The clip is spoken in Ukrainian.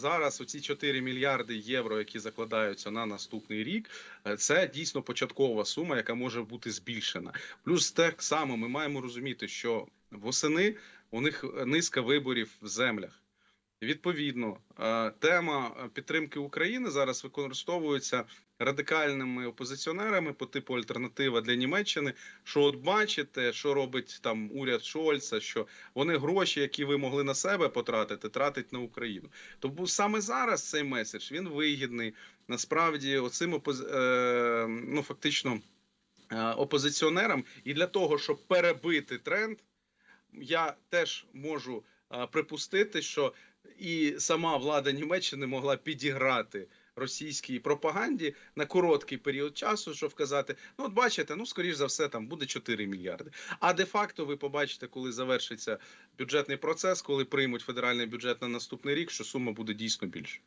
Зараз оці 4 мільярди євро, які закладаються на наступний рік, е, це дійсно початкова сума, яка може бути збільшена. Плюс так само ми маємо розуміти, що восени у них низка виборів в землях. Відповідно, е, тема підтримки України зараз використовується радикальними опозиціонерами по типу альтернатива для Німеччини. Що от бачите, що робить там уряд Шольца, що вони гроші, які ви могли на себе потратити, тратять на Україну. Тому саме зараз цей меседж він вигідний. Насправді, оцим опоз... е, ну фактично е, опозиціонерам, і для того, щоб перебити тренд, я теж можу е, припустити, що і сама влада Німеччини могла підіграти російській пропаганді на короткий період часу, щоб вказати: ну, от бачите, ну скоріш за все, там буде 4 мільярди. А де-факто ви побачите, коли завершиться бюджетний процес, коли приймуть федеральний бюджет на наступний рік, що сума буде дійсно більше.